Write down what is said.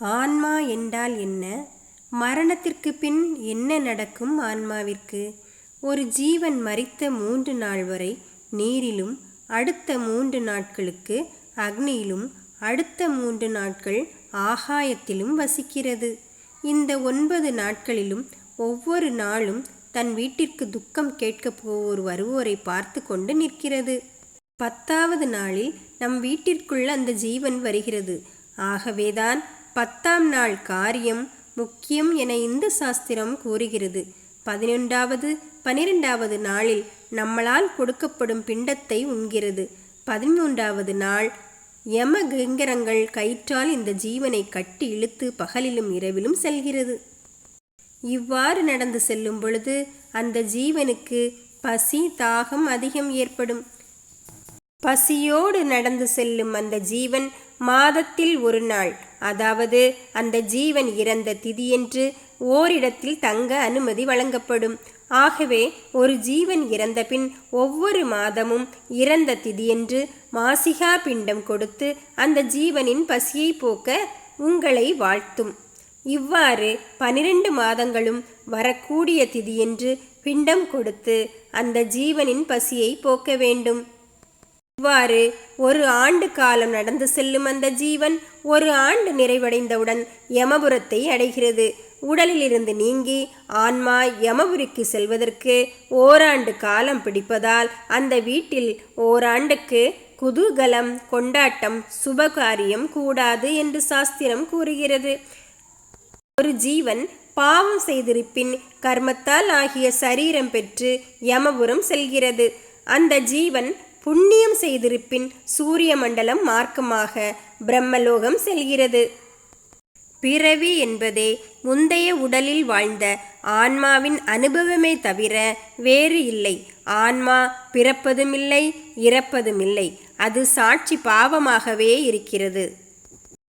ஆன்மா என்றால் என்ன? மரணத்திற்கு பின் என்ன நடக்கும் ஆன்மாவிற்கு? ஒரு ஜீவன் மறித்த மூன்று நாள் வரை நீரிலும் அடுத்த மூன்று நாட்களுக்கு அக்னியிலும் அடுத்த மூன்று நாட்கள் ஆகாயத்திலும் வசிக்கிறது. இந்த ஒன்பது நாட்களிலும் ஒவ்வொரு நாளும் தன் வீட்டிற்கு துக்கம் கேட்கப் போவோர் வருவோரை பார்த்து கொண்டு நிற்கிறது. பத்தாவது நாளில் நம் வீட்டிற்குள் அந்த ஜீவன் வருகிறது. ஆகவேதான் பத்தாம் நாள் காரியம் முக்கியம் என இந்து சாஸ்திரம் கூறுகிறது. பதினொன்றாவது பனிரெண்டாவது நாளில் நம்மளால் கொடுக்கப்படும் பிண்டத்தை உண்கிறது. பதிமூன்றாவது நாள் யம கிங்கரங்கள் கயிற்றால் இந்த ஜீவனை கட்டி இழுத்து பகலிலும் இரவிலும் செல்கிறது. இவ்வாறு நடந்து செல்லும் பொழுது அந்த ஜீவனுக்கு பசி தாகம் அதிகம் ஏற்படும். பசியோடு நடந்து செல்லும் அந்த ஜீவன் மாதத்தில் ஒரு நாள். அதாவது அந்த ஜீவன் இறந்த திதியன்று ஓரிடத்தில் தங்க அனுமதி வழங்கப்படும். ஆகவே ஒரு ஜீவன் இறந்தபின் ஒவ்வொரு மாதமும் இறந்த திதியன்று மாசிகா பிண்டம் கொடுத்து அந்த ஜீவனின் பசியை போக்க உங்களை வாழ்த்தும். இவ்வாறு பனிரெண்டு மாதங்களும் வரக்கூடிய திதியன்று பிண்டம் கொடுத்து அந்த ஜீவனின் பசியை போக்க வேண்டும். இவ்வாறு ஒரு ஆண்டு காலம் நடந்து செல்லும் அந்த ஜீவன் ஒரு ஆண்டு நிறைவடைந்தவுடன் யமபுரத்தை அடைகிறது. உடலிலிருந்து நீங்கி ஆன்மா யமபுரிக்கு செல்வதற்கு ஓராண்டு காலம் பிடிப்பதால் அந்த வீட்டில் ஓராண்டுக்கு குதூகலம் கொண்டாட்டம் சுபகாரியம் கூடாது என்று சாஸ்திரம் கூறுகிறது. ஒரு ஜீவன் பாவம் செய்திருப்பின் கர்மத்தால் ஆகிய சரீரம் பெற்று யமபுரம் செல்கிறது. அந்த ஜீவன் புண்ணியம் செய்திருப்பின் சூரிய மண்டலம் மார்க்கமாக பிரம்மலோகம் செல்கிறது. பிறவி என்பதே முந்தைய உடலில் வாழ்ந்த ஆன்மாவின் அனுபவமே தவிர வேறு இல்லை. ஆன்மா பிறப்பதுமில்லை இறப்பதுமில்லை. அது சாட்சி பாவமாகவே இருக்கிறது.